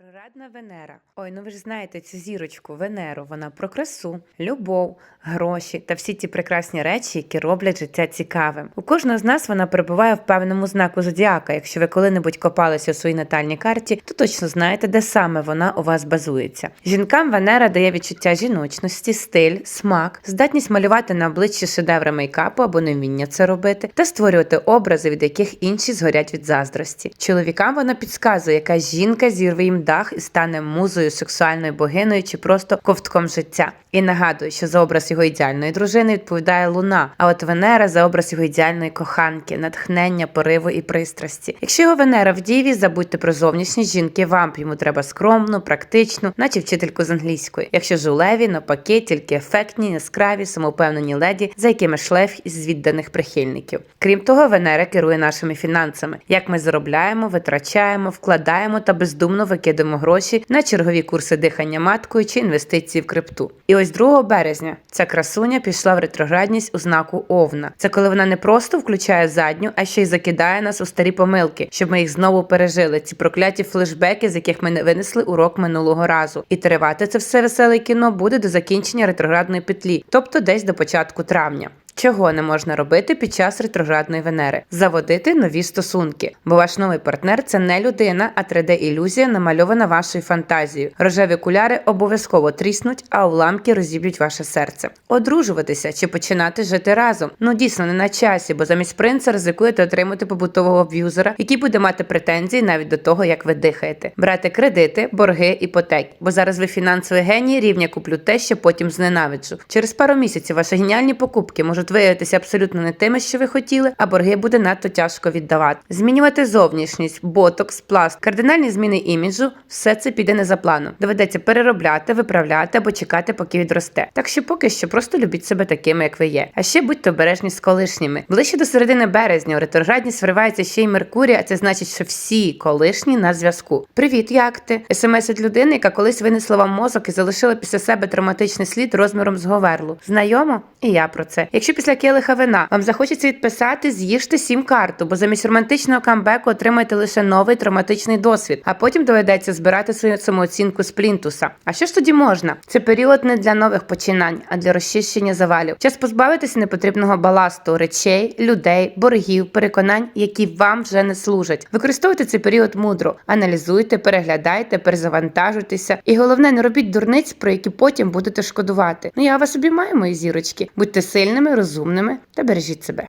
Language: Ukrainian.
Ретроградна Венера. Ой, ну ви ж знаєте цю зірочку Венеру. Вона про красу, любов, гроші та всі ті прекрасні речі, які роблять життя цікавим. У кожного з нас вона перебуває в певному знаку зодіака. Якщо ви коли-небудь копалися у своїй натальній карті, то точно знаєте, де саме вона у вас базується. Жінкам Венера дає відчуття жіночності, стиль, смак, здатність малювати на обличчі шедеври мейкапу або невміння це робити, та створювати образи, від яких інші згорять від заздрості. Чоловікам вона підказує, яка жінка зірве їм дах і стане музою, сексуальною богиною чи просто ковтком життя. І нагадую, що за образ його ідеальної дружини відповідає Луна, а от Венера за образ його ідеальної коханки, натхнення, пориву і пристрасті. Якщо його Венера в діві, забудьте про зовнішність жінки вам. Йому треба скромну, практичну, наче вчительку з англійської. Якщо ж у Леві, навпаки, тільки ефектні, яскраві, самовпевнені леді, за якими шлейф із відданих прихильників. Крім того, Венера керує нашими фінансами, як ми заробляємо, витрачаємо, вкладаємо та бездумно викидаємо гроші на чергові курси дихання маткою чи інвестиції в крипту. І ось 2 березня ця красуня пішла в ретроградність у знаку Овна. Це коли вона не просто включає задню, а ще й закидає нас у старі помилки, щоб ми їх знову пережили. Ці прокляті флешбеки, з яких ми не винесли урок минулого разу. І тривати це все веселе кіно буде до закінчення ретроградної петлі, тобто десь до початку травня. Чого не можна робити під час ретроградної Венери? Заводити нові стосунки, бо ваш новий партнер це не людина, а 3D-ілюзія, намальована вашою фантазією. Рожеві куляри обов'язково тріснуть, а уламки розіб'ють ваше серце. Одружуватися чи починати жити разом. Ну дійсно не на часі, бо замість принца ризикуєте отримати побутового аб'юзера, який буде мати претензії навіть до того, як ви дихаєте. Брати кредити, борги, іпотеки. Бо зараз ви фінансовий геній, рівня куплю те, що потім зненавиджу. Через пару місяців ваші геніальні покупки можуть виявитися абсолютно не тими, що ви хотіли, а борги буде надто тяжко віддавати. Змінювати зовнішність, ботокс, пласт, кардинальні зміни іміджу все це піде не за планом. Доведеться переробляти, виправляти або чекати, поки відросте. Так що поки що просто любіть себе такими, як ви є. А ще будьте обережні з колишніми. Ближче до середини березня у ретроградність вривається ще й Меркурій, а це значить, що всі колишні на зв'язку. Привіт, як ти? СМС від людини, яка колись винесла вам мозок і залишила після себе травматичний слід розміром з говерлу. Знайомо? І я про це. Якщо після келиха вина вам захочеться відписати, з'їжте сім карту, бо замість романтичного камбеку отримаєте лише новий травматичний досвід, а потім доведеться збирати свою самооцінку з плінтуса. А що ж тоді можна? Це період не для нових починань, а для розчищення завалів. Час позбавитися непотрібного баласту, речей, людей, боргів, переконань, які вам вже не служать. Використовуйте цей період мудро, аналізуйте, переглядайте, перезавантажуйтеся. І головне, не робіть дурниць, про які потім будете шкодувати. Ну я вас обіймаю, мої зірочки. Будьте сильними, розумними та бережіть себе.